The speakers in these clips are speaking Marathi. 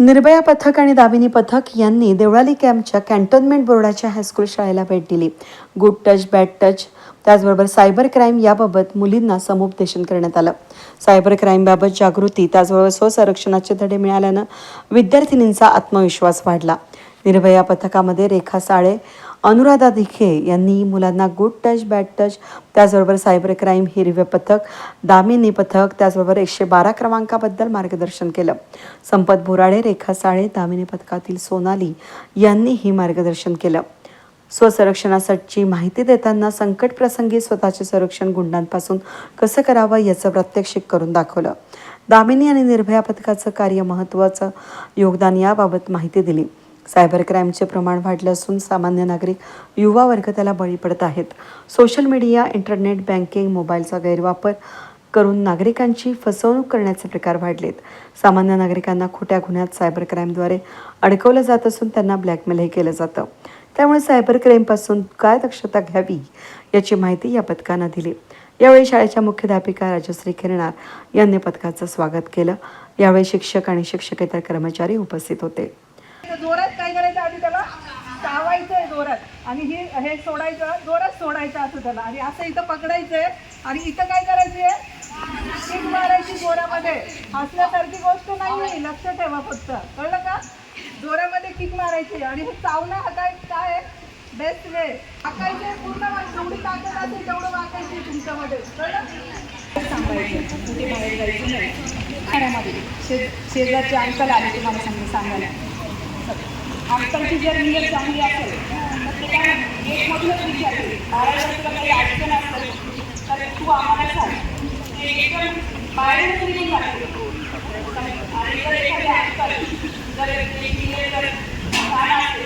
निर्भया पथक आणि दामिनी पथक यांनी देवळाली कॅम्पच्या कॅन्टोन्मेंट बोर्डाच्या हायस्कूल शाळेला भेट दिली. गुड टच बॅड टच त्याचबरोबर सायबर क्राईम याबाबत मुलींना समुपदेशन करण्यात आलं. सायबर क्राईमबाबत जागृती त्याचबरोबर स्वसंरक्षणाचे धडे मिळाल्यानं विद्यार्थिनींचा आत्मविश्वास वाढला. निर्भया पथकामध्ये रेखा साळे अनुराधा दिखे यांनी मुलांना गुड टच बॅड टच त्याचबरोबर सायबर क्राईम हिरवे पथक दामिनी पथक त्याचबरोबर एकशे बारा क्रमांकाबद्दल मार्गदर्शन केलं. संपत बोराडे रेखा साळे दामिनी पथकातील सोनाली यांनीही मार्गदर्शन केलं. स्वसंरक्षणासाठी माहिती देताना संकट प्रसंगी स्वतःचे संरक्षण गुंडांपासून कसं करावं याचं प्रात्यक्षिक करून दाखवलं. दामिनी आणि निर्भया पथकाचं कार्य महत्त्वाचं योगदान याबाबत माहिती दिली. सायबर क्राईमचे प्रमाण वाढलं असून सामान्य नागरिक युवा वर्ग त्याला बळी पडत आहेत. सोशल मीडिया इंटरनेट बँकिंग मोबाईलचा गैरवापर करून नागरिकांची फसवणूक करण्याचे प्रकार वाढलेत. सामान्य नागरिकांना खोट्या गुन्ह्यात सायबर क्राईमद्वारे अडकवलं जात असून त्यांना ब्लॅकमेलही केलं जातं. त्यामुळे सायबर क्राईमपासून काय दक्षता घ्यावी याची माहिती या पथकानं दिली. यावेळी शाळेच्या मुख्याध्यापिका राजश्री किरणार यांनी पथकाचं स्वागत केलं. यावेळी शिक्षक आणि शिक्षकेतर कर्मचारी उपस्थित होते. जोरात काय करायचं आधी त्याला चावायचं आहे जोरात. आणि हे हे सोडायचं जोरात सोडायचं असं त्याला. आणि असं इथं पकडायचं आहे आणि इथं काय करायचंय? किक मारायची जोरामध्ये. हसण्यासारखी गोष्ट नाही आहे लक्ष ठेवा फक्त. कळलं का? जोरामध्ये किक मारायची. आणि हे चावणं हा काय काय? बेस्ट वे वाकायचे पूर्ण जेवढी ताकद असेल तेवढं वाकायची तुमच्यामध्ये. कळलं? सांगायचं. कुठे बाहेर जायचं नाही. घरामध्ये शे शेजारचे अंकल आले तुम्हाला सांग सांगायला. अंकलची जर नियत चांगली असेल तर ते काय विचारते बाहेर तुला काही अडचण असेल तर तू आम्हाला सांग. ते एकदम आणि जर जर जर छान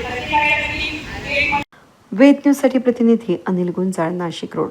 तर ते काय एक वेद न्यूजसाठी प्रतिनिधी अनिल गुंजाळ नाशिक रोड.